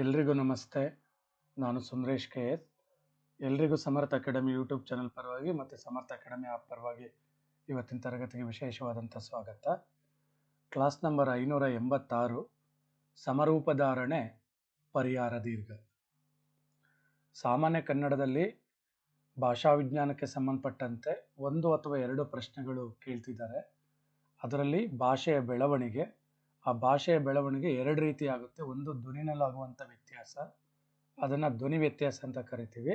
ಎಲ್ರಿಗೂ ನಮಸ್ತೆ. ನಾನು ಸುಂದರೇಶ್ ಕೆ ಎಸ್ ಎಲ್ರಿಗೂ ಸಮರ್ಥ ಅಕಾಡೆಮಿ ಯೂಟ್ಯೂಬ್ ಚಾನಲ್ ಪರವಾಗಿ ಮತ್ತು ಸಮರ್ಥ ಅಕಾಡೆಮಿ ಆಪ್ ಪರವಾಗಿ ಇವತ್ತಿನ ತರಗತಿಗೆ ವಿಶೇಷವಾದಂಥ ಸ್ವಾಗತ. ಕ್ಲಾಸ್ ನಂಬರ್ ಐನೂರ ಎಂಬತ್ತಾರು, ಸಮರೂಪಧಾರಣೆ, ಪರಿಹಾರ ದೀರ್ಘ. ಸಾಮಾನ್ಯ ಕನ್ನಡದಲ್ಲಿ ಭಾಷಾ ವಿಜ್ಞಾನಕ್ಕೆ ಸಂಬಂಧಪಟ್ಟಂತೆ ಒಂದು ಅಥವಾ ಎರಡು ಪ್ರಶ್ನೆಗಳು ಕೇಳ್ತಿದ್ದಾರೆ. ಅದರಲ್ಲಿ ಭಾಷೆಯ ಬೆಳವಣಿಗೆ ಆ ಭಾಷೆಯ ಬೆಳವಣಿಗೆ ಎರಡು ರೀತಿ ಆಗುತ್ತೆ ಒಂದು ಧ್ವನಿನಲ್ಲಾಗುವಂಥ ವ್ಯತ್ಯಾಸ, ಅದನ್ನು ಧ್ವನಿ ವ್ಯತ್ಯಾಸ ಅಂತ ಕರಿತೀವಿ.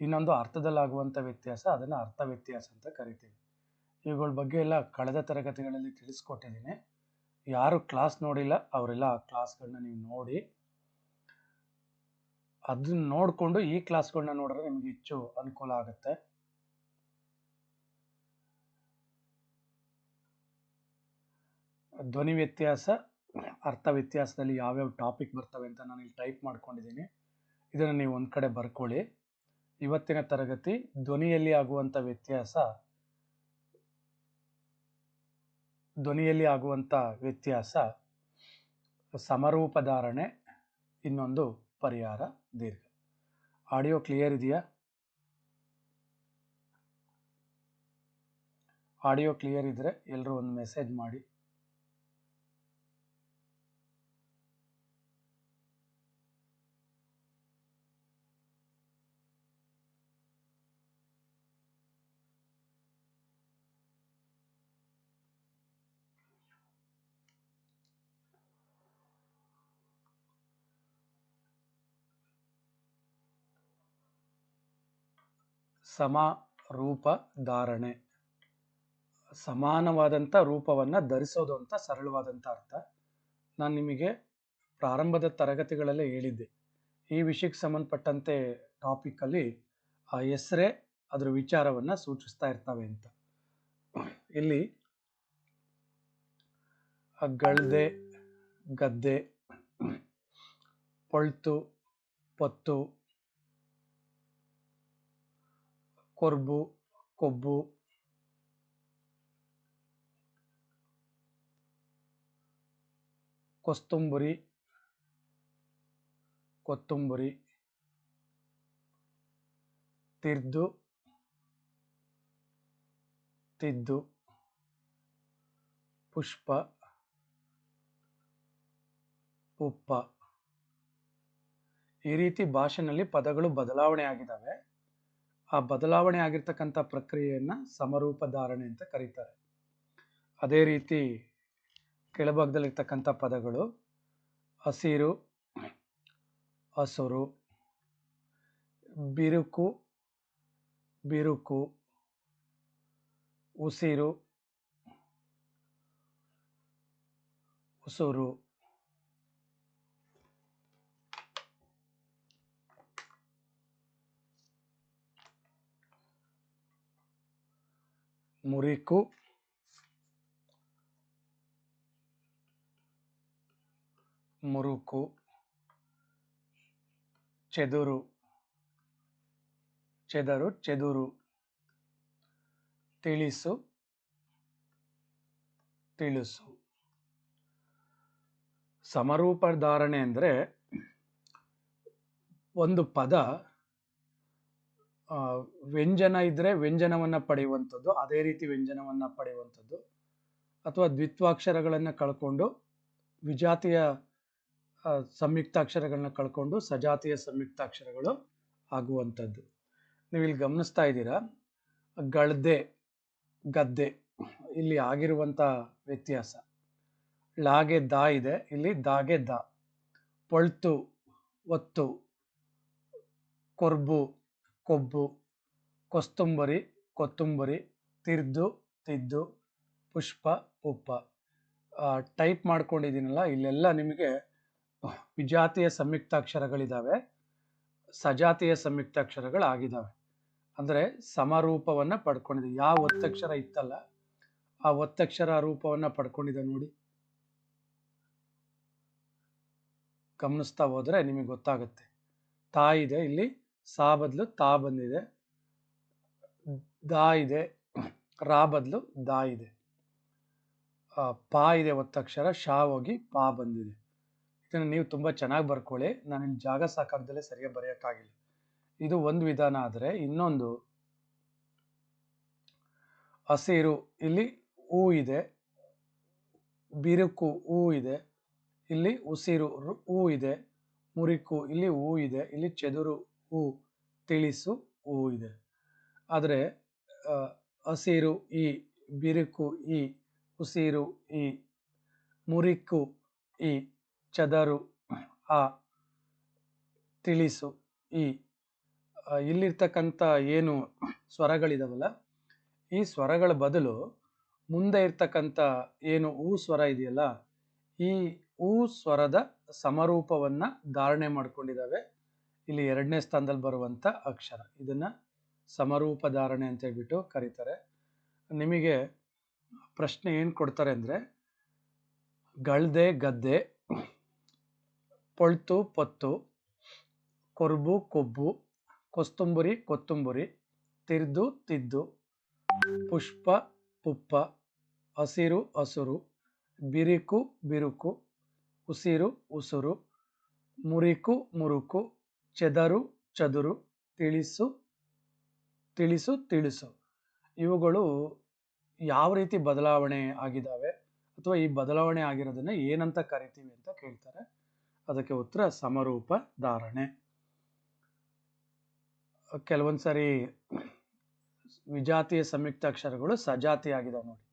ಇನ್ನೊಂದು ಅರ್ಥದಲ್ಲಾಗುವಂಥ ವ್ಯತ್ಯಾಸ, ಅದನ್ನು ಅರ್ಥ ವ್ಯತ್ಯಾಸ ಅಂತ ಕರಿತೀವಿ. ಇವುಗಳ ಬಗ್ಗೆ ಎಲ್ಲ ಕಳೆದ ತರಗತಿಗಳಲ್ಲಿ ತಿಳಿಸ್ಕೊಟ್ಟಿದ್ದೀನಿ. ಯಾರು ಕ್ಲಾಸ್ ನೋಡಿಲ್ಲ, ಅವರೆಲ್ಲ ಆ ಕ್ಲಾಸ್ಗಳನ್ನ ನೀವು ನೋಡಿ. ಅದನ್ನ ನೋಡಿಕೊಂಡು ಈ ಕ್ಲಾಸ್ಗಳನ್ನ ನೋಡಿದ್ರೆ ನಿಮಗೆ ಹೆಚ್ಚು ಅನುಕೂಲ ಆಗುತ್ತೆ. ಧ್ವನಿ ವ್ಯತ್ಯಾಸ, ಅರ್ಥ ವ್ಯತ್ಯಾಸದಲ್ಲಿ ಯಾವ್ಯಾವ ಟಾಪಿಕ್ ಬರ್ತವೆ ಅಂತ ನಾನು ಇಲ್ಲಿ ಟೈಪ್ ಮಾಡ್ಕೊಂಡಿದ್ದೀನಿ. ಇದನ್ನು ನೀವು ಒಂದು ಕಡೆ ಬರ್ಕೊಳ್ಳಿ. ಇವತ್ತಿನ ತರಗತಿ ಧ್ವನಿಯಲ್ಲಿ ಆಗುವಂಥ ವ್ಯತ್ಯಾಸ, ಧ್ವನಿಯಲ್ಲಿ ಆಗುವಂಥ ವ್ಯತ್ಯಾಸ, ಸಮರೂಪ ಧಾರಣೆ, ಇನ್ನೊಂದು ಪರಿಹಾರ ದೀರ್ಘ. ಆಡಿಯೋ ಕ್ಲಿಯರ್ ಇದೆಯಾ? ಆಡಿಯೋ ಕ್ಲಿಯರ್ ಇದ್ದರೆ ಎಲ್ಲರೂ ಒಂದು ಮೆಸೇಜ್ ಮಾಡಿ. ಸಮ ರೂಪ ಧಾರಣೆ ಸಮಾನವಾದಂಥ ರೂಪವನ್ನು ಧರಿಸೋದು ಅಂತ ಸರಳವಾದಂಥ ಅರ್ಥ. ನಾನು ನಿಮಗೆ ಪ್ರಾರಂಭದ ತರಗತಿಗಳಲ್ಲೇ ಹೇಳಿದ್ದೆ. ಈ ವಿಷಯಕ್ಕೆ ಸಂಬಂಧಪಟ್ಟಂತೆ ಟಾಪಿಕಲ್ಲಿ ಆ ಹೆಸರೇ ಅದರ ವಿಚಾರವನ್ನು ಸೂಚಿಸ್ತಾ ಇರ್ತವೆ ಅಂತ. ಇಲ್ಲಿ ಗಳ್ದೆ, ಗದ್ದೆ, ಪೊಳ್ತು, ಪೊತ್ತು ಕೊರ್ಬು ಕೊಬ್ಬು. ಕೊಸ್ತುಂಬುರಿ ಕೊತ್ತುಂಬುರಿ. ತಿರ್ದು ತಿದ್ದು. ಪುಷ್ಪ ಉಪ್ಪ. ಈ ರೀತಿ ಭಾಷೆನಲ್ಲಿ ಪದಗಳು ಬದಲಾವಣೆ ಆಗಿದ್ದಾವೆ. ಆ ಬದಲಾವಣೆ ಆಗಿರ್ತಕ್ಕಂಥ ಪ್ರಕ್ರಿಯೆಯನ್ನು ಸಮರೂಪ ಧಾರಣೆ ಅಂತ ಕರೀತಾರೆ. ಅದೇ ರೀತಿ ಕೆಳಭಾಗದಲ್ಲಿರ್ತಕ್ಕಂಥ ಪದಗಳು ಹಸಿರು, ಹಸುರು, ಬಿರುಕು ಬಿರುಕು, ಉಸಿರು, ಉಸುರು. ಮುರಿಕು. ಮುರುಕು. ಚೆದುರು. ಚೆದರು ಚೆದುರು. ತಿಳಿಸು. ತಿಳಿಸು. ಸಮರೂಪ ಧಾರಣೆ ಅಂದರೆ ಒಂದು ಪದ ವ್ಯಂಜನ ಇದ್ರೆ ವ್ಯಂಜನವನ್ನ ಪಡೆಯುವಂಥದ್ದು, ಅದೇ ರೀತಿ ವ್ಯಂಜನವನ್ನ ಪಡೆಯುವಂಥದ್ದು. ಅಥವಾ ದ್ವಿತ್ವಾಕ್ಷರಗಳನ್ನು ಕಳ್ಕೊಂಡು, ವಿಜಾತಿಯ ಸಂಯುಕ್ತಾಕ್ಷರಗಳನ್ನ ಕಳ್ಕೊಂಡು ಸಜಾತಿಯ ಸಂಯುಕ್ತಾಕ್ಷರಗಳು ಆಗುವಂಥದ್ದು. ನೀವು ಇಲ್ಲಿ ಗಮನಿಸ್ತಾ ಇದ್ದೀರಾ? ಗಳ್ದೆ, ಗದ್ದೆ, ಇಲ್ಲಿ ಆಗಿರುವಂಥ ವ್ಯತ್ಯಾಸ. ಲಾಗೆ ದಾ ಇದೆ, ಇಲ್ಲಿ ದಾಗೆ ದಾ. ಪೊಳ್ತು, ಒತ್ತು, ಕೊರ್ಬು ಕೊಬ್ಬು, ಕೊಸ್ತುಂಬರಿ, ಕೊತ್ತುಂಬರಿ, ತಿರ್ದು, ತಿದ್ದು, ಪುಷ್ಪ, ಉಪ್ಪ. ಟೈಪ್ ಮಾಡ್ಕೊಂಡಿದ್ದೀನಲ್ಲ, ಇಲ್ಲೆಲ್ಲ ನಿಮಗೆ ವಿಜಾತಿಯ ಸಂಯುಕ್ತಾಕ್ಷರಗಳಿದ್ದಾವೆ ಸಜಾತಿಯ ಸಂಯುಕ್ತಾಕ್ಷರಗಳು ಆಗಿದ್ದಾವೆ ಅಂದರೆ ಸಮರೂಪವನ್ನು ಪಡ್ಕೊಂಡಿದೆ. ಯಾವ ಒತ್ತಕ್ಷರ ಇತ್ತಲ್ಲ, ಆ ಒತ್ತಕ್ಷರ ರೂಪವನ್ನು ಪಡ್ಕೊಂಡಿದೆ ನೋಡಿ. ಗಮನಿಸ್ತಾ ಹೋದರೆ ನಿಮಗೆ ಗೊತ್ತಾಗುತ್ತೆ. ತಾ ಇದೆ ಇಲ್ಲಿ ಸಾ ಬದಲು ತಾ ಬಂದಿದೆ. ದಾ ಇದೆ, ರಾ ಬದಲು ದಾ ಇದೆ. ಪಾ ಇದೆ ಒತ್ತಕ್ಷರ ಶಾ ಹೋಗಿ ಪಾ ಬಂದಿದೆ. ಇದನ್ನು ನೀವು ತುಂಬ ಚೆನ್ನಾಗಿ ಬರ್ಕೊಳ್ಳಿ. ನಾನು ಇಲ್ಲಿ ಜಾಗ ಸಾಕಾಗ್ದಲ್ಲೇ ಸರಿಯಾಗಿ ಬರೆಯೋಕ್ಕಾಗಿಲ್ಲ. ಇದು ಒಂದು ವಿಧಾನ ಆದರೆ ಇನ್ನೊಂದು. ಹಸಿರು, ಇಲ್ಲಿ ಹೂ ಇದೆ. ಬಿರುಕು ಹೂ ಇದೆ. ಇಲ್ಲಿ ಉಸಿರು ಹೂ ಇದೆ. ಮುರಿಕು, ಇಲ್ಲಿ ಹೂ ಇದೆ. ಇಲ್ಲಿ ಚೆದುರು ಹೂ ತಿಳಿಸು ಹೂ ಇದೆ. ಆದರೆ ಹಸಿರು ಈ, ಬಿರುಕು ಈ, ಉಸಿರು ಈ, ಮುರಿಕು ಈ, ಚದರು ಆ, ತಿಳಿಸು ಈ ಇಲ್ಲಿರ್ತಕ್ಕಂಥ ಏನು ಸ್ವರಗಳಿದಾವಲ್ಲ, ಈ ಸ್ವರಗಳ ಬದಲು ಮುಂದೆ ಇರ್ತಕ್ಕಂಥ ಏನು ಹೂ ಸ್ವರ ಇದೆಯಲ್ಲ, ಈ ಹೂ ಸ್ವರದ ಸಮರೂಪವನ್ನು ಧಾರಣೆ ಮಾಡ್ಕೊಂಡಿದ್ದಾವೆ ಇಲ್ಲಿ ಎರಡನೇ ಸ್ಥಾನದಲ್ಲಿ ಬರುವಂಥ ಅಕ್ಷರ. ಇದನ್ನು ಸಮರೂಪ ಧಾರಣೆ ಅಂತ ಹೇಳ್ಬಿಟ್ಟು ಕರೀತಾರೆ. ನಿಮಗೆ ಪ್ರಶ್ನೆ ಏನು ಕೊಡ್ತಾರೆ ಅಂದರೆ, ಗಳ್ದೆ ಗದ್ದೆ, ಪೊಳ್ತು ಪೊತ್ತು, ಕೊರ್ಬು ಕೊಬ್ಬು, ಕೊಸ್ತುಂಬುರಿ ಕೊತ್ತುಂಬುರಿ, ತಿರ್ದು ತಿದ್ದು, ಪುಷ್ಪ ಪುಪ್ಪ, ಹಸಿರು ಹಸುರು, ಬಿರುಕು ಬಿರುಕು, ಉಸಿರು ಉಸುರು, ಮುರಿಕು ಮುರುಕು ಚೆದರು, ಚದುರು, ತಿಳಿಸು ತಿಳಿಸು ತಿಳಿಸು. ಇವುಗಳು ಯಾವ ರೀತಿ ಬದಲಾವಣೆ ಆಗಿದ್ದಾವೆ ಅಥವಾ ಈ ಬದಲಾವಣೆ ಆಗಿರೋದನ್ನ ಏನಂತ ಕರಿತೀವಿ ಅಂತ ಕೇಳ್ತಾರೆ. ಅದಕ್ಕೆ ಉತ್ತರ ಸಮರೂಪ ಧಾರಣೆ. ಕೆಲವೊಂದು ಸರಿ ವಿಜಾತಿಯ ಸಂಯುಕ್ತ ಅಕ್ಷರಗಳು ಸಜಾತಿ ಆಗಿದಾವೆ ನೋಡಿ.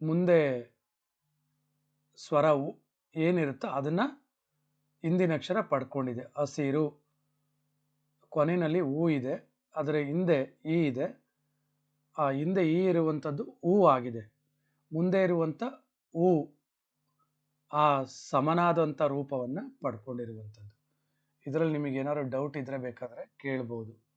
ಮುಂದೆ ಸ್ವರವು ಏನಿರುತ್ತೋ ಅದನ್ನ ಹಿಂದಿನ ಅಕ್ಷರ ಪಡ್ಕೊಂಡಿದೆ. ಹಸಿರು. ಕೊನೆಯಲ್ಲಿ ಹೂ ಇದೆ. ಅದರ ಹಿಂದೆ ಈ ಇದೆ. ಆ ಹಿಂದೆ ಈ ಇರುವಂಥದ್ದು ಹೂ ಆಗಿದೆ. ಮುಂದೆ ಇರುವಂಥ ಹೂ ಆ ಸಮನಾದಂಥ ರೂಪವನ್ನು ಪಡ್ಕೊಂಡಿರುವಂಥದ್ದು. ಇದರಲ್ಲಿ ನಿಮಗೆ ಏನಾದ್ರು ಡೌಟ್ ಇದ್ದರೆ ಬೇಕಾದರೆ ಕೇಳ್ಬೋದು.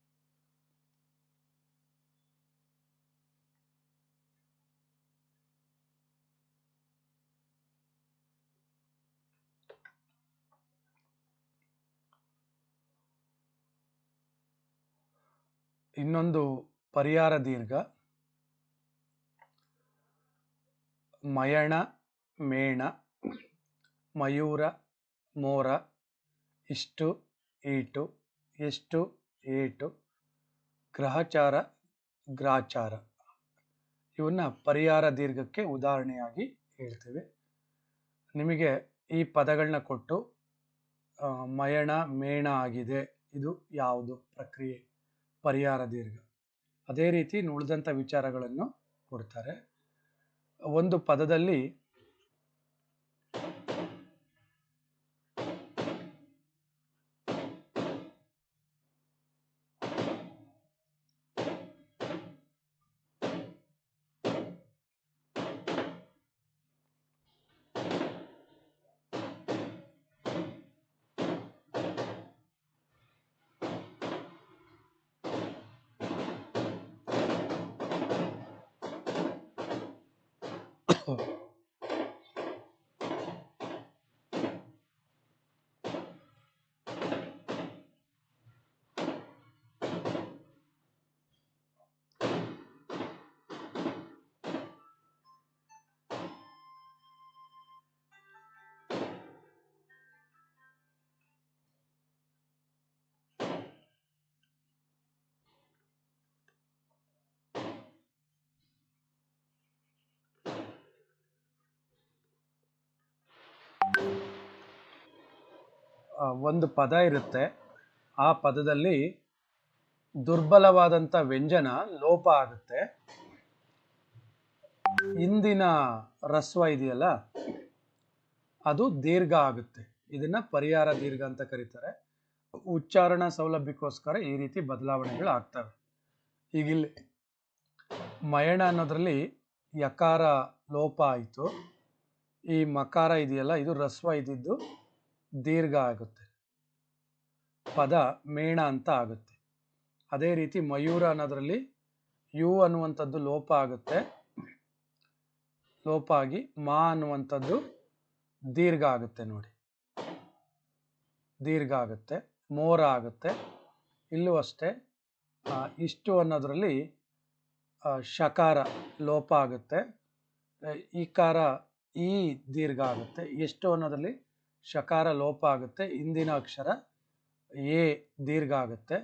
ಇನ್ನೊಂದು ಪರಿಹಾರ ದೀರ್ಘ. ಮಯಣ, ಮೇಣ, ಮಯೂರ, ಮೋರ, ಇಷ್ಟು, ಈಟು, ಎಷ್ಟು, ಏಟು, ಗ್ರಹಚಾರ, ಗ್ರಾಚಾರ. ಇವನ್ನ ಪರಿಹಾರ ದೀರ್ಘಕ್ಕೆ ಉದಾಹರಣೆಯಾಗಿ ಹೇಳ್ತೇವೆ. ನಿಮಗೆ ಈ ಪದಗಳನ್ನ ಕೊಟ್ಟು ಮಯಣ, ಮೇಣ ಆಗಿದೆ, ಇದು ಯಾವುದು ಪ್ರಕ್ರಿಯೆ? ಪರಿಹಾರ ದೀರ್ಘ. ಅದೇ ರೀತಿ ಉಳಿದಂಥ ವಿಚಾರಗಳನ್ನು ಕೊಡ್ತಾರೆ. ಒಂದು ಪದದಲ್ಲಿ ಆ, ಒಂದು ಪದ ಇರುತ್ತೆ. ಆ ಪದದಲ್ಲಿ ದುರ್ಬಲವಾದಂಥ ವ್ಯಂಜನ ಲೋಪ ಆಗುತ್ತೆ. ಇಂದಿನ ರಸ್ವ ಇದೆಯಲ್ಲ, ಅದು ದೀರ್ಘ ಆಗುತ್ತೆ. ಇದನ್ನ ಪರಿಹಾರ ದೀರ್ಘ ಅಂತ ಕರೀತಾರೆ. ಉಚ್ಚಾರಣಾ ಸೌಲಭ್ಯಕ್ಕೋಸ್ಕರ ಈ ರೀತಿ ಬದಲಾವಣೆಗಳು ಆಗ್ತವೆ. ಈಗ ಇಲ್ಲಿ ಮಯಣ ಅನ್ನೋದ್ರಲ್ಲಿ ಯಕಾರ ಲೋಪ ಆಯಿತು. ಈ ಮಕಾರ ಇದೆಯಲ್ಲ, ಇದು ರಸ್ವ ಇದ್ದಿದ್ದು ದೀರ್ಘ ಆಗುತ್ತೆ. ಪದ ಮೇಣ ಅಂತ ಆಗುತ್ತೆ. ಅದೇ ರೀತಿ ಮಯೂರ ಅನ್ನೋದ್ರಲ್ಲಿ ಯು ಅನ್ನುವಂಥದ್ದು ಲೋಪ ಆಗುತ್ತೆ. ಲೋಪ ಆಗಿ ಮಾ ಅನ್ನುವಂಥದ್ದು ದೀರ್ಘ ಆಗುತ್ತೆ ನೋಡಿ. ದೀರ್ಘ ಆಗುತ್ತೆ, ಮೋರ ಆಗುತ್ತೆ. ಇಲ್ಲೂ ಅಷ್ಟೇ ಇಷ್ಟು ಅನ್ನೋದ್ರಲ್ಲಿ ಶಕಾರ ಲೋಪ ಆಗುತ್ತೆ. ಈ ಈ ದೀರ್ಘ ಆಗುತ್ತೆ. ಎಷ್ಟು ಅನ್ನೋದ್ರಲ್ಲಿ ಶಕಾರ ಲೋಪ ಆಗುತ್ತೆ ಹಿಂದಿನ ಅಕ್ಷರ ಎ ದೀರ್ಘ ಆಗುತ್ತೆ.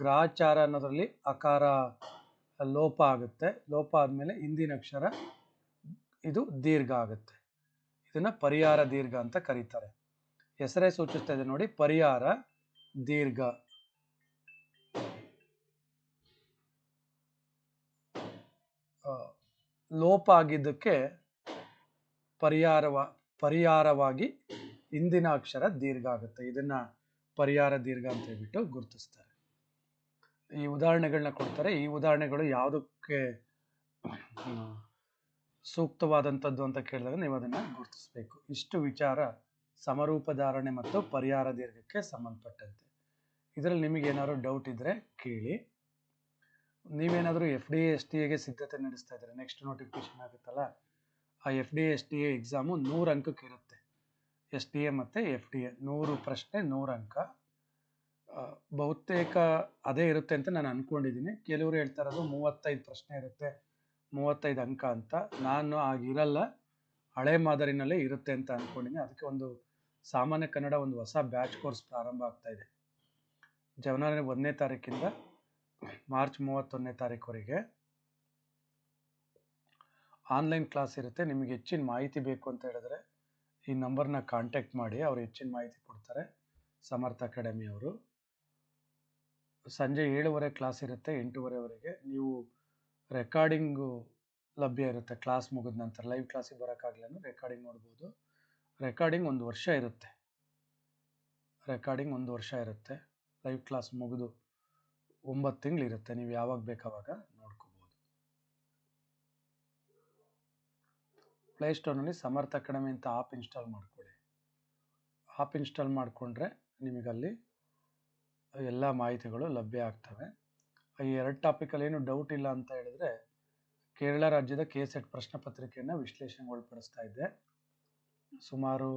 ಗ್ರಾಚಾರ ಅನ್ನೋದರಲ್ಲಿ ಅಕಾರ ಲೋಪ ಆಗುತ್ತೆ. ಲೋಪ ಆದಮೇಲೆ ಹಿಂದಿನ ಅಕ್ಷರ ಇದು ದೀರ್ಘ ಆಗುತ್ತೆ. ಇದನ್ನ ಪರಿಹಾರ ದೀರ್ಘ ಅಂತ ಕರೀತಾರೆ. ಹೆಸರೇ ಸೂಚಿಸ್ತಾ ಇದೆ ನೋಡಿ, ಪರಿಹಾರ ದೀರ್ಘ. ಲೋಪ ಆಗಿದ್ದಕ್ಕೆ ಪರಿಹಾರವ, ಪರಿಹಾರವಾಗಿ ಹಿಂದಿನ ಅಕ್ಷರ ದೀರ್ಘ ಆಗುತ್ತೆ ಇದನ್ನ ಪರಿಹಾರ ದೀರ್ಘ ಅಂತ ಹೇಳ್ಬಿಟ್ಟು ಗುರುತಿಸ್ತಾರೆ. ಈ ಉದಾಹರಣೆಗಳನ್ನ ಕೊಡ್ತಾರೆ. ಈ ಉದಾಹರಣೆಗಳು ಯಾವುದಕ್ಕೆ ಸೂಕ್ತವಾದಂಥದ್ದು ಅಂತ ಕೇಳಿದಾಗ ನೀವು ಅದನ್ನ ಗುರುತಿಸಬೇಕು. ಇಷ್ಟು ವಿಚಾರ ಸಮರೂಪ ಧಾರಣೆ ಮತ್ತು ಪರಿಹಾರ ದೀರ್ಘಕ್ಕೆ ಸಂಬಂಧಪಟ್ಟಂತೆ. ಇದರಲ್ಲಿ ನಿಮಗೆ ಏನಾದ್ರು ಡೌಟ್ ಇದ್ದರೆ ಕೇಳಿ. ನೀವೇನಾದರೂ ಎಫ್ ಡಿ ಎಸ್ ಟಿ ಎಗೆ ಸಿದ್ಧತೆ ನಡೆಸ್ತಾ ಇದ್ದಾರೆ ನೆಕ್ಸ್ಟ್ ನೋಟಿಫಿಕೇಶನ್ ಆಗುತ್ತಲ್ಲ, ಆ F D S T A exam ನೂರು ಅಂಕಕ್ಕೆ ಇರುತ್ತೆ ಎಸ್ ಟಿ ಎ ಮತ್ತು ಎಫ್ ಡಿ ಎ, ನೂರು ಪ್ರಶ್ನೆ, ನೂರು ಅಂಕ. ಬಹುತೇಕ ಅದೇ ಇರುತ್ತೆ ಅಂತ ನಾನು ಅಂದ್ಕೊಂಡಿದ್ದೀನಿ ಕೆಲವರು ಹೇಳ್ತಾ ಇರೋದು ಮೂವತ್ತೈದು ಪ್ರಶ್ನೆ ಇರುತ್ತೆ, ಮೂವತ್ತೈದು ಅಂಕ ಅಂತ. ನಾನು ಆಗಿರಲ್ಲ ಹಳೆ ಮಾದರಿನಲ್ಲೇ ಇರುತ್ತೆ ಅಂತ ಅಂದ್ಕೊಂಡಿದ್ದೀನಿ ಅದಕ್ಕೆ ಒಂದು ಸಾಮಾನ್ಯ ಕನ್ನಡ ಒಂದು ಹೊಸ ಬ್ಯಾಚ್ ಕೋರ್ಸ್ ಪ್ರಾರಂಭ ಆಗ್ತಾ ಇದೆ. ಜನವರಿ ಒಂದನೇ ತಾರೀಕಿಂದ ಮಾರ್ಚ್ ಮೂವತ್ತೊಂದನೇ ತಾರೀಕುವರೆಗೆ ಆನ್ಲೈನ್ ಕ್ಲಾಸ್ ಇರುತ್ತೆ. ನಿಮಗೆ ಹೆಚ್ಚಿನ ಮಾಹಿತಿ ಬೇಕು ಅಂತ ಹೇಳಿದ್ರೆ ಈ ನಂಬರ್ನ ಕಾಂಟ್ಯಾಕ್ಟ್ ಮಾಡಿ ಅವ್ರು ಹೆಚ್ಚಿನ ಮಾಹಿತಿ ಕೊಡ್ತಾರೆ. ಸಮರ್ಥ ಅಕಾಡೆಮಿ ಅವರು. ಸಂಜೆ ಏಳುವರೆ ಕ್ಲಾಸ್ ಇರುತ್ತೆ, ಎಂಟೂವರೆವರೆಗೆ. ನೀವು ರೆಕಾರ್ಡಿಂಗು ಲಭ್ಯ ಇರುತ್ತೆ ಕ್ಲಾಸ್ ಮುಗಿದ ನಂತರ. ಲೈವ್ ಕ್ಲಾಸಿಗೆ ಬರೋಕ್ಕಾಗಲ್ಲ ರೆಕಾರ್ಡಿಂಗ್ ನೋಡ್ಬೋದು. ರೆಕಾರ್ಡಿಂಗ್ ಒಂದು ವರ್ಷ ಇರುತ್ತೆ. ರೆಕಾರ್ಡಿಂಗ್ ಒಂದು ವರ್ಷ ಇರುತ್ತೆ. ಲೈವ್ ಕ್ಲಾಸ್ ಮುಗಿದು ಒಂಬತ್ತು ತಿಂಗಳಿರುತ್ತೆ. ನೀವು ಯಾವಾಗ ಬೇಕಾವಾಗ ಪ್ಲೇಸ್ಟೋರ್ನಲ್ಲಿ ಸಮರ್ಥ ಅಕಾಡೆಮಿ ಅಂತ ಆಪ್ ಇನ್ಸ್ಟಾಲ್ ಮಾಡ್ಕೊಳ್ಳಿ. ಆಪ್ ಇನ್ಸ್ಟಾಲ್ ಮಾಡಿಕೊಂಡ್ರೆ ನಿಮಗಲ್ಲಿ ಎಲ್ಲ ಮಾಹಿತಿಗಳು ಲಭ್ಯ ಆಗ್ತವೆ. ಈ ಎರಡು ಟಾಪಿಕಲ್ಲಿ ಏನು ಡೌಟ್ ಇಲ್ಲ ಅಂತ ಹೇಳಿದ್ರೆ ಕೇರಳ ರಾಜ್ಯದ ಕೆ ಸೆಟ್ ಪ್ರಶ್ನೆ ಪತ್ರಿಕೆಯನ್ನು ವಿಶ್ಲೇಷಣೆಗೊಳಪಡಿಸ್ತಾ ಇದ್ದೆ. ಸುಮಾರು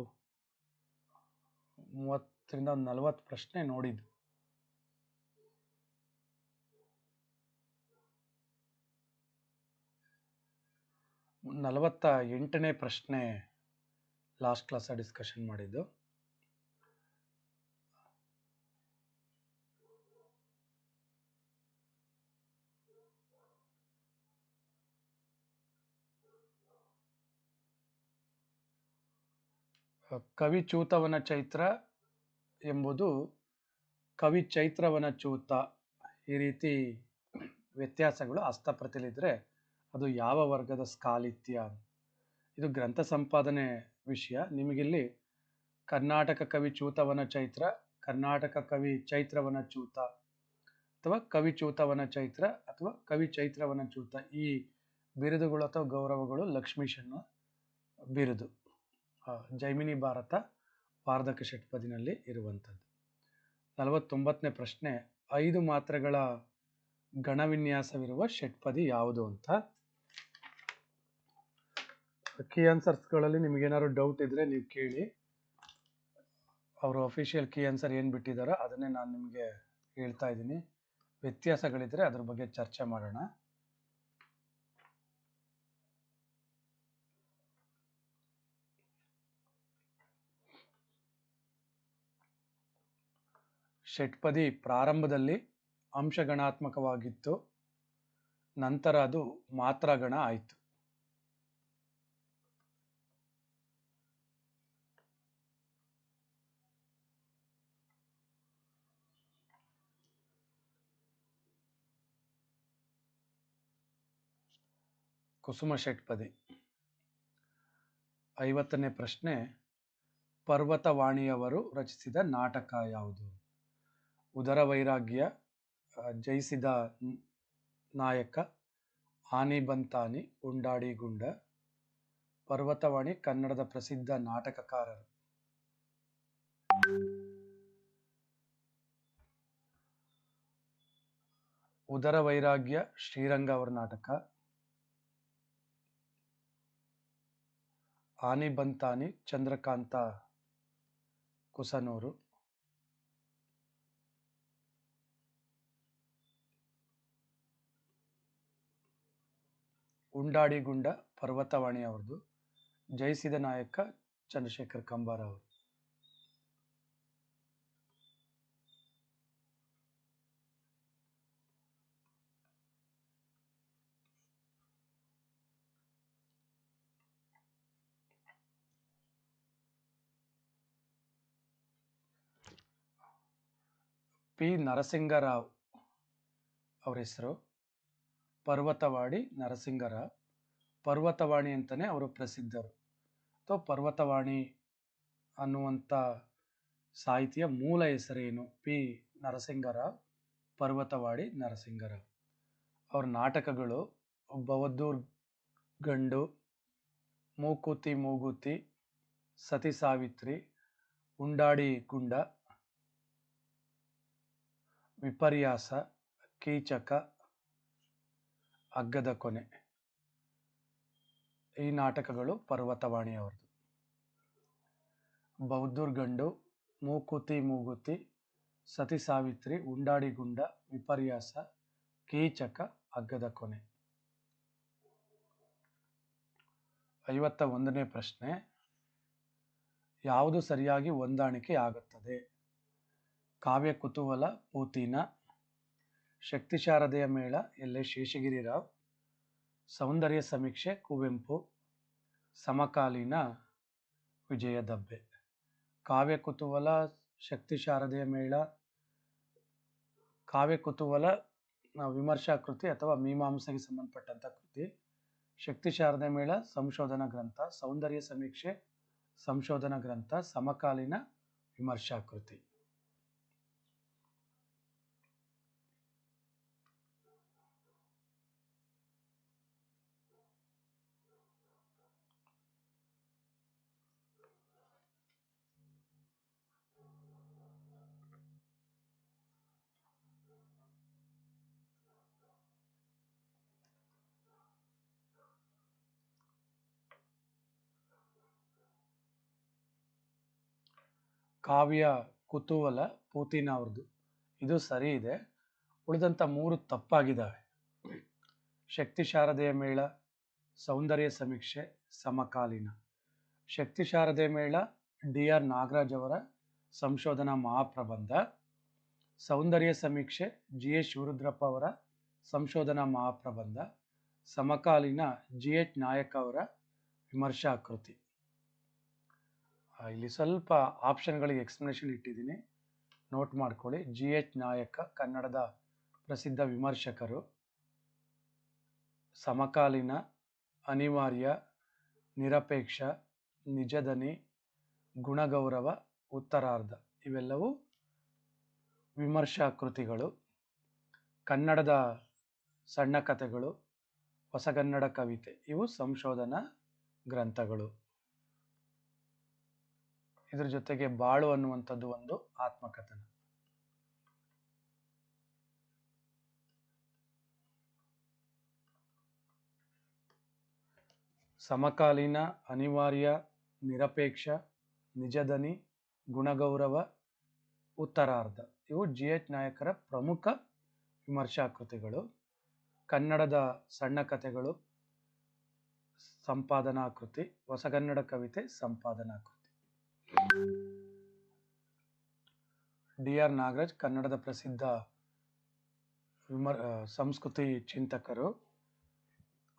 ಮೂವತ್ತರಿಂದ ನಲವತ್ತು ಪ್ರಶ್ನೆ ನೋಡಿದ್ದು. ನಲವತ್ತ ಎಂಟನೇ ಪ್ರಶ್ನೆ ಲಾಸ್ಟ್ ಕ್ಲಾಸ ಡಿಸ್ಕಷನ್ ಮಾಡಿದ್ದು. ಕವಿ ಚೂತವನ ಚೈತ್ರ ಎಂಬುದು ಕವಿ ಚೈತ್ರವನ ಚೂತ ಈ ರೀತಿ ವ್ಯತ್ಯಾಸಗಳು ಹಸ್ತಪ್ರತಿಲಿದ್ರೆ ಅದು ಯಾವ ವರ್ಗದ ಸ್ಕಾಲಿತ್ಯ? ಇದು ಗ್ರಂಥ ಸಂಪಾದನೆ ವಿಷಯ. ನಿಮಗಿಲ್ಲಿ ಕರ್ನಾಟಕ ಕವಿ ಚೂತವನ ಚೈತ್ರ, ಕರ್ನಾಟಕ ಕವಿ ಚೈತ್ರವನ ಚೂತ ಅಥವಾ ಕವಿ ಚೂತವನ ಚೈತ್ರ ಅಥವಾ ಕವಿ ಚೈತ್ರವನ ಚೂತ. ಈ ಬಿರುದುಗಳು ಅಥವಾ ಗೌರವಗಳು ಲಕ್ಷ್ಮೀಶನ ಬಿರುದು. ಜೈಮಿನಿ ಭಾರತ ವಾರ್ಧಕ ಷಟ್ಪದಿನಲ್ಲಿ ಇರುವಂಥದ್ದು. ನಲವತ್ತೊಂಬತ್ತನೇ ಪ್ರಶ್ನೆ, ಐದು ಮಾತ್ರೆಗಳ ಗಣವಿನ್ಯಾಸವಿರುವ ಷಟ್ಪದಿ ಯಾವುದು ಅಂತ? ಕೀ ಆನ್ಸರ್ಸ್ಗಳಲ್ಲಿ ನಿಮಗೇನಾದ್ರು ಡೌಟ್ ಇದ್ದರೆ ನೀವು ಕೇಳಿ. ಅವರು ಅಫಿಷಿಯಲ್ ಕೀ ಆನ್ಸರ್ ಏನು ಬಿಟ್ಟಿದ್ದಾರೋ ಅದನ್ನೇ ನಾನು ನಿಮಗೆ ಹೇಳ್ತಾ ಇದ್ದೀನಿ. ವ್ಯತ್ಯಾಸಗಳಿದ್ದರೆ ಅದ್ರ ಬಗ್ಗೆ ಚರ್ಚೆ ಮಾಡೋಣ. ಷಟ್ಪದಿ ಪ್ರಾರಂಭದಲ್ಲಿ ಅಂಶಗಣಾತ್ಮಕವಾಗಿತ್ತು. ನಂತರ ಅದು ಮಾತ್ರಗಣ ಆಯಿತು. ಕುಸುಮ ಷಟ್ಪದಿ. ಐವತ್ತನೇ ಪ್ರಶ್ನೆ, ಪರ್ವತವಾಣಿಯವರು ರಚಿಸಿದ ನಾಟಕ ಯಾವುದು? ಉದರ ವೈರಾಗ್ಯ ಜಯಿಸಿದ ನಾಯಕ, ಆನಿ ಬಂತಾನಿ, ಉಂಡಾಡಿ ಗುಂಡ, ಪರ್ವತವಾಣಿ ಕನ್ನಡದ ಪ್ರಸಿದ್ಧ ನಾಟಕಕಾರರು. ಉದರ ವೈರಾಗ್ಯ, ಶ್ರೀರಂಗ ಅವರ ನಾಟಕ ಆನಿ ಬಂತಾನೆ ಚಂದ್ರಕಾಂತ ಕುಸನೂರು. ಉಂಡಾಡಿಗುಂಡ ಪರ್ವತವಾಣಿ ಅವ್ರದ್ದು ಜಯಿಸಿದ ನಾಯಕ ಚಂದ್ರಶೇಖರ್ ಕಂಬಾರ ಅವರು. ಪಿ. ನರಸಿಂಗರಾವ್ ಅವ್ರ ಹೆಸರು. ಪರ್ವತವಾಡಿ ನರಸಿಂಗರಾವ್. ಪರ್ವತವಾಣಿ ಅಂತಲೇ ಅವರು ಪ್ರಸಿದ್ಧರು. ಅಥವಾ ಪರ್ವತವಾಣಿ ಅನ್ನುವಂಥ ಸಾಹಿತಿಯ ಮೂಲ ಹೆಸರೇನು? ಪಿ. ನರಸಿಂಗರಾವ್, ಪರ್ವತವಾಡಿ ನರಸಿಂಗರಾವ್. ಅವ್ರ ನಾಟಕಗಳು ಬವದ್ದೂರ್ ಗಂಡು, ಮೂಕುತಿ ಮೂಗುತಿ, ಸತಿ ಸಾವಿತ್ರಿ, ಉಂಡಾಡಿ ಗುಂಡ ವಿಪರ್ಯಾಸ, ಕೀಚಕ, ಅಗ್ಗದ ಕೊನೆ. ಈ ನಾಟಕಗಳು ಪರ್ವತವಾಣಿಯವರದು. ಬೌದ್ಧುರ್ ಗಂಡು, ಮೂಕುತಿ ಮೂಗುತಿ, ಸತಿ ಸಾವಿತ್ರಿ, ಉಂಡಾಡಿ ಗುಂಡ, ವಿಪರ್ಯಾಸ, ಕೀಚಕ, ಅಗ್ಗದ ಕೊನೆ. ಐವತ್ತ ಒಂದನೇ ಪ್ರಶ್ನೆ. ಯಾವುದು ಸರಿಯಾಗಿ ಹೊಂದಾಣಿಕೆ ಆಗುತ್ತದೆ? ಕಾವ್ಯ ಕುತೂಹಲ, ಪೂತಿನ ಶಕ್ತಿ ಶಾರದೆಯ ಮೇಳ ಎಲ್ಲೆ ಶೇಷಗಿರಿರಾವ್, ಸೌಂದರ್ಯ ಸಮೀಕ್ಷೆ, ಕುವೆಂಪು, ಸಮಕಾಲೀನ ವಿಜಯ ದಬ್ಬೆ. ಕಾವ್ಯ ಕುತೂಹಲ ಶಕ್ತಿ ಶಾರದೆಯ ಮೇಳ, ಕಾವ್ಯ ಕುತೂಹಲ ವಿಮರ್ಶಾ ಕೃತಿ ಅಥವಾ ಮೀಮಾಂಸೆಗೆ ಸಂಬಂಧಪಟ್ಟಂಥ ಕೃತಿ. ಶಕ್ತಿ ಶಾರದೆ ಮೇಳ, ಸಂಶೋಧನಾ ಗ್ರಂಥ, ಸೌಂದರ್ಯ ಸಮೀಕ್ಷೆ, ಸಂಶೋಧನಾ ಗ್ರಂಥ, ಸಮಕಾಲೀನ ವಿಮರ್ಶಾ ಕೃತಿ. ಕಾವ್ಯ ಕುತೂಹಲ ಪೂತಿನ ಅವ್ರದ್ದು ಇದು ಸರಿ ಇದೆ. ಉಳಿದಂಥ ಮೂರು ತಪ್ಪಾಗಿದ್ದಾವೆ ಶಕ್ತಿ ಶಾರದೆಯ ಮೇಳ ಸೌಂದರ್ಯ ಸಮೀಕ್ಷೆ ಸಮಕಾಲೀನ. ಶಕ್ತಿ ಶಾರದೆ ಮೇಳ ಡಿ ಆರ್ ನಾಗರಾಜ್ ಅವರ ಸಂಶೋಧನಾ ಮಹಾಪ್ರಬಂಧ. ಸೌಂದರ್ಯ ಸಮೀಕ್ಷೆ ಜಿ ಎಚ್ ಶಿವರುದ್ರಪ್ಪ ಅವರ ಸಂಶೋಧನಾ ಮಹಾಪ್ರಬಂಧ. ಸಮಕಾಲೀನ ಜಿ ಎಚ್ ನಾಯಕ್ ಅವರ ವಿಮರ್ಶಾ ಕೃತಿ ಆ, ಇಲ್ಲಿ ಸ್ವಲ್ಪ ಆಪ್ಷನ್ಗಳಿಗೆ ಎಕ್ಸ್ಪ್ಲನೇಷನ್ ಇಟ್ಟಿದ್ದೀನಿ. ನೋಟ್ ಮಾಡ್ಕೊಳ್ಳಿ. ಜಿ ಎಚ್ ನಾಯಕ, ಕನ್ನಡದ ಪ್ರಸಿದ್ಧ ವಿಮರ್ಶಕರು. ಸಮಕಾಲೀನ, ಅನಿವಾರ್ಯ, ನಿರಪೇಕ್ಷ ನಿಜದನಿ ಗುಣಗೌರವ, ಉತ್ತರಾರ್ಧ. ಇವೆಲ್ಲವೂ ವಿಮರ್ಶಾ ಕೃತಿಗಳು ಕನ್ನಡದ ಸಣ್ಣ ಕಥೆಗಳು, ಹೊಸಗನ್ನಡ ಕವಿತೆ. ಇವು ಸಂಶೋಧನಾ ಗ್ರಂಥಗಳು. ಇದ್ರ ಜೊತೆಗೆ ಬಾಳು ಅನ್ನುವಂಥದ್ದು ಒಂದು ಆತ್ಮಕಥನ. ಸಮಕಾಲೀನ, ಅನಿವಾರ್ಯ, ನಿರಪೇಕ್ಷ ನಿಜದನಿ ಗುಣಗೌರವ, ಉತ್ತರಾರ್ಧ. ಇವು ಜಿ ಎಚ್ ನಾಯಕರ ಪ್ರಮುಖ ವಿಮರ್ಶಾ ಕೃತಿಗಳು ಕನ್ನಡದ ಸಣ್ಣ ಕಥೆಗಳು ಸಂಪಾದನಾ ಕೃತಿ ಹೊಸಗನ್ನಡ ಕವಿತೆ ಸಂಪಾದನಾ ಕೃತಿ ಡಿ ಆರ್ ನಾಗರಾಜ್, ಕನ್ನಡದ ಪ್ರಸಿದ್ಧ ವಿಮರ್ ಸಂಸ್ಕೃತಿ ಚಿಂತಕರು,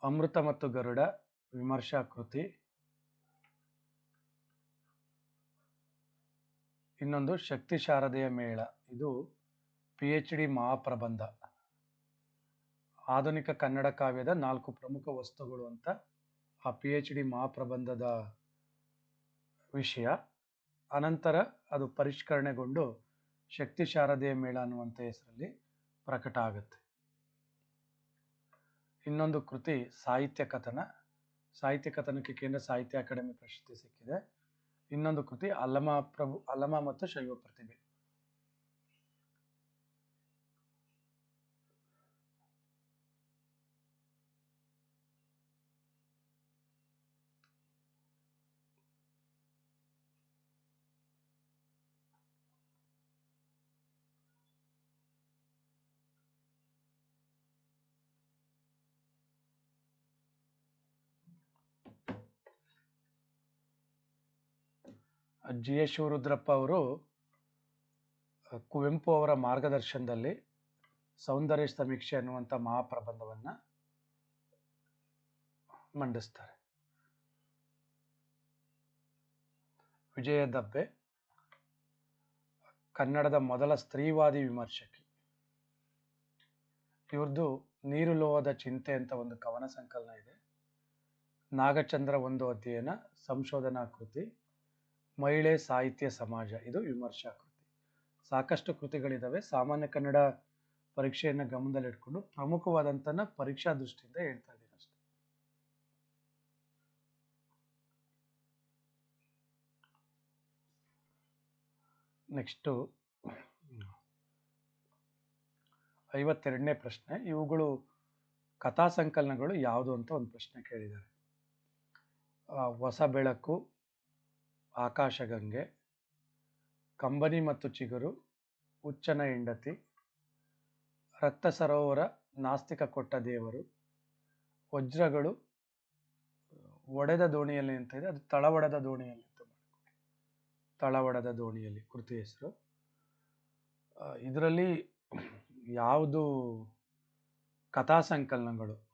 ಅಮೃತ ಮತ್ತು ಗರುಡ ವಿಮರ್ಶಾ ಕೃತಿ, ಇನ್ನೊಂದು ಶಕ್ತಿ ಶಾರದೆಯ ಮೇಳ, ಇದು ಪಿ ಎಚ್ ಡಿ ಮಹಾಪ್ರಬಂಧ. ಆಧುನಿಕ ಕನ್ನಡ ಕಾವ್ಯದ ನಾಲ್ಕು ಪ್ರಮುಖ ವಸ್ತುಗಳು ಅಂತ ಆ ಪಿ ಎಚ್ ಡಿ ಮಹಾಪ್ರಬಂಧದ ವಿಷಯ. ಅನಂತರ ಅದು ಪರಿಷ್ಕರಣೆಗೊಂಡು ಶಕ್ತಿ ಶಾರದೆಯ ಮೇಳ ಅನ್ನುವಂಥ ಹೆಸರಲ್ಲಿ ಪ್ರಕಟ ಆಗುತ್ತೆ. ಇನ್ನೊಂದು ಕೃತಿ ಸಾಹಿತ್ಯ ಕಥನ. ಸಾಹಿತ್ಯ ಕಥನಕ್ಕೆ ಕೇಂದ್ರ ಸಾಹಿತ್ಯ ಅಕಾಡೆಮಿ ಪ್ರಶಸ್ತಿ ಸಿಕ್ಕಿದೆ. ಇನ್ನೊಂದು ಕೃತಿ ಅಲ್ಲಮ ಪ್ರಭು, ಅಲ್ಲಮ ಮತ್ತು ಶೈವ ಪ್ರತಿಭೆ. ಜಿ ಎಸ್ ಶಿವರುದ್ರಪ್ಪ ಅವರು ಕುವೆಂಪು ಅವರ ಮಾರ್ಗದರ್ಶನದಲ್ಲಿ ಸೌಂದರ್ಯ ಸಮೀಕ್ಷೆ ಅನ್ನುವಂಥ ಮಹಾಪ್ರಬಂಧವನ್ನು ಮಂಡಿಸ್ತಾರೆ. ವಿಜಯ ದಬ್ಬೆ, ಕನ್ನಡದ ಮೊದಲ ಸ್ತ್ರೀವಾದಿ ವಿಮರ್ಶಕಿ. ಇವ್ರದ್ದು ನೀರು ಲೋಹದ ಚಿಂತೆ ಅಂತ ಒಂದು ಕವನ ಸಂಕಲನ ಇದೆ. ನಾಗಚಂದ್ರ ಒಂದು ಅಧ್ಯಯನ, ಸಂಶೋಧನಾ ಕೃತಿ ಮಹಿಳೆ ಸಾಹಿತ್ಯ ಸಮಾಜ. ಇದು ವಿಮರ್ಶಾ ಕೃತಿ. ಸಾಕಷ್ಟು ಕೃತಿಗಳಿದ್ದಾವೆ ಸಾಮಾನ್ಯ ಕನ್ನಡ ಪರೀಕ್ಷೆಯನ್ನು ಗಮನದಲ್ಲಿಟ್ಕೊಂಡು ಪ್ರಮುಖವಾದಂತನ ಪರೀಕ್ಷಾ ದೃಷ್ಟಿಯಿಂದ ಹೇಳ್ತಾ ಇದ್ದೀನಿ ಅಷ್ಟೆ. ನೆಕ್ಸ್ಟು ಐವತ್ತೆರಡನೇ ಪ್ರಶ್ನೆ. ಇವುಗಳು ಕಥಾ ಸಂಕಲನಗಳು ಯಾವುದು ಅಂತ ಒಂದು ಪ್ರಶ್ನೆ ಕೇಳಿದ್ದಾರೆ. ಹೊಸ ಬೆಳಕು ಆಕಾಶಗಂಗೆ ಕಂಬನಿ ಮತ್ತು ಚಿಗುರು, ಹುಚ್ಚನ ಹೆಂಡತಿ, ರಕ್ತ ಸರೋವರ, ನಾಸ್ತಿಕ ಕೊಟ್ಟ ದೇವರು, ವಜ್ರಗಳು, ಒಡೆದ ದೋಣಿಯಲ್ಲಿ ಅಂತ ಇದೆ ಅದು ತಳವಡದ ದೋಣಿಯಲ್ಲಿ ತಳವಡದ ದೋಣಿಯಲ್ಲಿ ಕೃತಿ ಹೆಸರು. ಇದರಲ್ಲಿ ಯಾವುದು ಕಥಾ ಸಂಕಲನಗಳು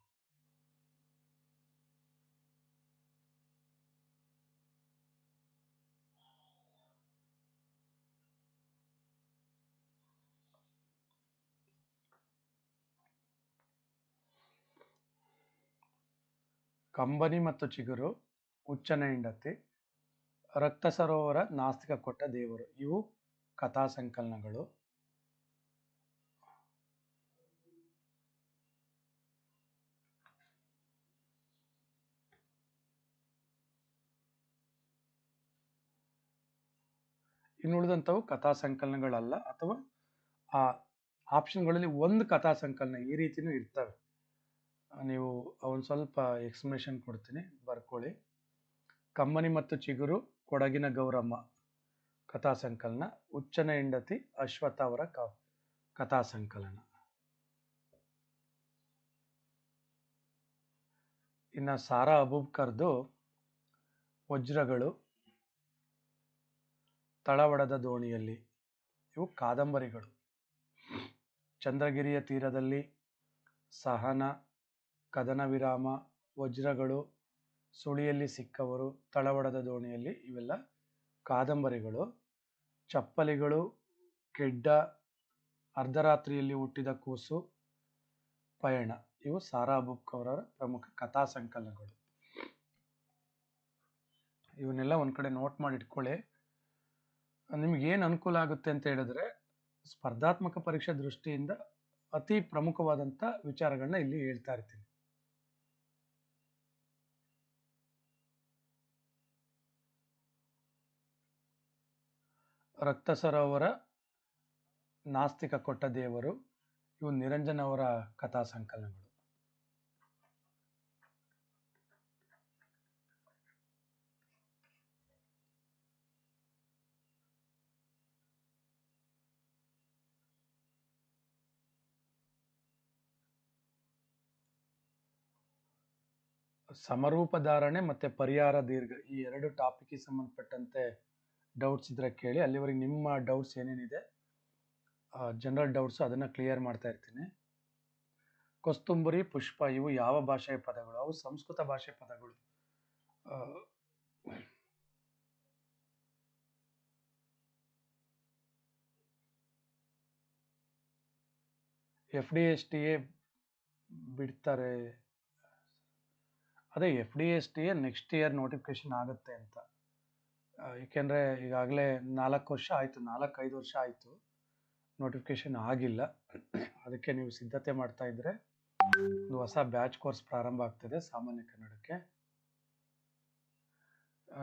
ಕಂಬನಿ ಮತ್ತು ಚಿಗುರು, ಹುಚ್ಚನ ಹೆಂಡತಿ ರಕ್ತ ಸರೋವರ ನಾಸ್ತಿಕ ಕೊಟ್ಟ ದೇವರು. ಇವು ಕಥಾ ಸಂಕಲನಗಳು ಇನ್ನುಳಿದಂಥವು ಕಥಾ ಸಂಕಲನಗಳಲ್ಲ ಅಥವಾ ಆ ಆಪ್ಷನ್ಗಳಲ್ಲಿ ಒಂದು ಕಥಾ ಸಂಕಲನ ಈ ರೀತಿಯೂ ಇರ್ತವೆ. ನೀವು ಒಂದು ಸ್ವಲ್ಪ ಎಕ್ಸ್ಪ್ಲನೇಷನ್ ಕೊಡ್ತೀನಿ, ಬರ್ಕೊಳ್ಳಿ. ಕಮ್ಮನಿ ಮತ್ತು ಚಿಗುರು, ಕೊಡಗಿನ ಗೌರಮ್ಮ, ಕಥಾ ಸಂಕಲನ ಉಚ್ಚನ ಹೆಂಡತಿ, ಅಶ್ವಥ ಅವರ ಕ, ಕಥಾ ಸಂಕಲನ. ಇನ್ನು ಸಾರಾ ಅಬೂಬ್ಕರ್ದು ವಜ್ರಗಳು, ತಳವಡದ ದೋಣಿಯಲ್ಲಿ, ಇವು ಕಾದಂಬರಿಗಳು. ಚಂದ್ರಗಿರಿಯ ತೀರದಲ್ಲಿ ಸಹನ ಕದನ ವಿರಾಮ, ವಜ್ರಗಳು, ಸುಳಿಯಲ್ಲಿ ಸಿಕ್ಕವರು, ತಳವಡದ ದೋಣಿಯಲ್ಲಿ ಇವೆಲ್ಲ ಕಾದಂಬರಿಗಳು. ಚಪ್ಪಲಿಗಳು, ಕೆಡ್ಡ, ಅರ್ಧರಾತ್ರಿಯಲ್ಲಿ ಹುಟ್ಟಿದ ಕೂಸು, ಪಯಣ. ಇವು ಸಾರಾ ಬುಕ್ ಅವರ ಪ್ರಮುಖ ಕಥಾ ಸಂಕಲನಗಳು. ಇವನ್ನೆಲ್ಲ ಒಂದು ಕಡೆ ನೋಟ್ ಮಾಡಿ ಇಟ್ಕೊಳ್ಳಿ. ನಿಮ್ಗೆ ಏನು ಅನುಕೂಲ ಆಗುತ್ತೆ ಅಂತ ಹೇಳಿದ್ರೆ, ಸ್ಪರ್ಧಾತ್ಮಕ ಪರೀಕ್ಷೆ ದೃಷ್ಟಿಯಿಂದ ಅತಿ ಪ್ರಮುಖವಾದಂಥ ವಿಚಾರಗಳನ್ನ ಇಲ್ಲಿ ಹೇಳ್ತಾ ಇರ್ತೀನಿ. ರಕ್ತ ಸರೋವರ ನಾಸ್ತಿಕ ಕೊಟ್ಟ ದೇವರು, ಇವು ನಿರಂಜನ್ ಅವರ ಕಥಾ ಸಂಕಲನಗಳು. ಸಮರೂಪ ಧಾರಣೆ ಮತ್ತೆ ಪರಿಹಾರ ದೀರ್ಘ ಈ ಎರಡು ಟಾಪಿಕ್ಗೆ ಸಂಬಂಧಪಟ್ಟಂತೆ ಡೌಟ್ಸ್ ಇದ್ರೆ ಕೇಳಿ, ಅಲ್ಲಿವರೆಗೆ ನಿಮ್ಮ ಡೌಟ್ಸ್ ಏನೇನಿದೆ ಜನರಲ್ ಡೌಟ್ಸ್ ಅದನ್ನು ಕ್ಲಿಯರ್ ಮಾಡ್ತಾ ಇರ್ತೀನಿ. ಕೊಸ್ತುಂಬರಿ, ಪುಷ್ಪ ಇವು ಯಾವ ಭಾಷೆಯ ಪದಗಳು? ಅವು ಸಂಸ್ಕೃತ ಭಾಷೆ ಪದಗಳು. F D S T A ಬಿಡ್ತಾರೆ. ಅದೇ F D S T A next year notification ಆಗುತ್ತೆ ಅಂತ. ಏಕೆಂದರೆ ಈಗಾಗಲೇ ನಾಲ್ಕು ವರ್ಷ ಆಯಿತು, ನಾಲ್ಕೈದು ವರ್ಷ ಆಯಿತು. ನೋಟಿಫಿಕೇಶನ್ ಆಗಿಲ್ಲ. ಅದಕ್ಕೆ ನೀವು ಸಿದ್ಧತೆ ಮಾಡ್ತಾ ಇದ್ರೆ ಒಂದು ಹೊಸ ಬ್ಯಾಚ್ ಕೋರ್ಸ್ ಪ್ರಾರಂಭ ಆಗ್ತದೆ ಸಾಮಾನ್ಯ ಕನ್ನಡಕ್ಕೆ.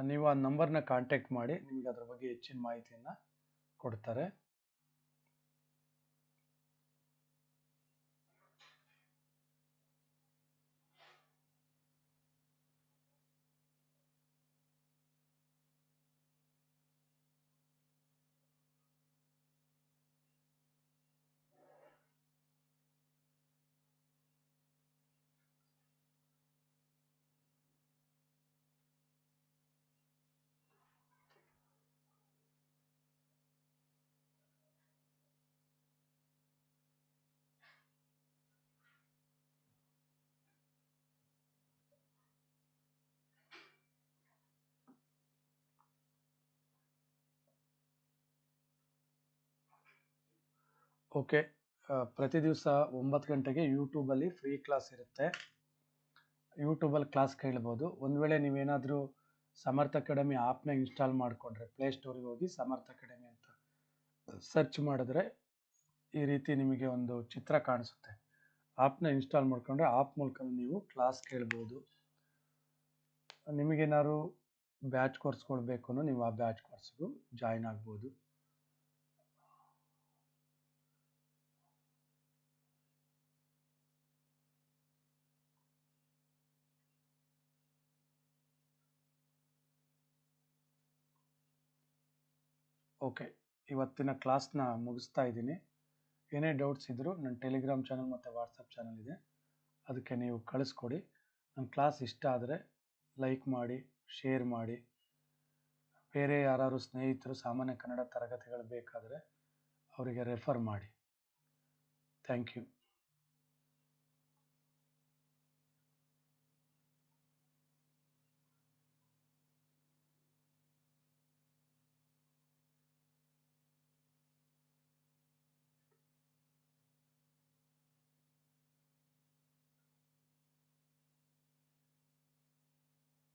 ನೀವು ಆ ನಂಬರ್ನ ಕಾಂಟ್ಯಾಕ್ಟ್ ಮಾಡಿ, ನಿಮಗೆ ಅದ್ರ ಬಗ್ಗೆ ಹೆಚ್ಚಿನ ಮಾಹಿತಿಯನ್ನು ಕೊಡ್ತಾರೆ. ಓಕೆ. ಪ್ರತಿ ದಿವಸ ಒಂಬತ್ತು ಗಂಟೆಗೆ ಯೂಟ್ಯೂಬಲ್ಲಿ ಫ್ರೀ ಕ್ಲಾಸ್ ಇರುತ್ತೆ. ಯೂಟ್ಯೂಬಲ್ಲಿ ಕ್ಲಾಸ್ ಕೇಳ್ಬೋದು. ಒಂದು ವೇಳೆ ನೀವೇನಾದರೂ ಸಮರ್ಥ ಅಕಾಡೆಮಿ ಆ್ಯಪ್ನ ಇನ್ಸ್ಟಾಲ್ ಮಾಡಿಕೊಂಡ್ರೆ ಪ್ಲೇಸ್ಟೋರಿಗೆ ಹೋಗಿ ಸಮರ್ಥ ಅಕಾಡೆಮಿ ಅಂತ ಸರ್ಚ್ ಮಾಡಿದ್ರೆ ಈ ರೀತಿ ನಿಮಗೆ ಒಂದು ಚಿತ್ರ ಕಾಣಿಸುತ್ತೆ. ಆ್ಯಪ್ನ ಇನ್ಸ್ಟಾಲ್ ಮಾಡಿಕೊಂಡ್ರೆ ಆ್ಯಪ್ ಮೂಲಕ ನೀವು ಕ್ಲಾಸ್ ಕೇಳ್ಬೋದು. ನಿಮಗೇನಾದ್ರು ಬ್ಯಾಚ್ ಕೋರ್ಸ್ಗಳು ಬೇಕು ನೀವು ಆ ಬ್ಯಾಚ್ ಕೋರ್ಸ್ಗೂ ಜಾಯ್ನ್ ಆಗ್ಬೋದು. ಓಕೆ, ಇವತ್ತಿನ ಕ್ಲಾಸ್ನ ಮುಗಿಸ್ತಾ ಇದ್ದೀನಿ. ಏನೇ ಡೌಟ್ಸ್ ಇದ್ದರೂ ನನ್ನ ಟೆಲಿಗ್ರಾಮ್ ಚಾನಲ್ ಮತ್ತು ವಾಟ್ಸಪ್ ಚಾನಲ್ ಇದೆ. ಅದಕ್ಕೆ ನೀವು ಕಳಿಸ್ಕೊಡಿ. ನನ್ನ ಕ್ಲಾಸ್ ಇಷ್ಟ ಆದರೆ ಲೈಕ್ ಮಾಡಿ, ಶೇರ್ ಮಾಡಿ. ಬೇರೆ ಯಾರಾದ್ರು ಸ್ನೇಹಿತರು, ಸಾಮಾನ್ಯ ಕನ್ನಡ ತರಗತಿಗಳು ಬೇಕಾದರೆ ಅವರಿಗೆ ರೆಫರ್ ಮಾಡಿ. Thank you.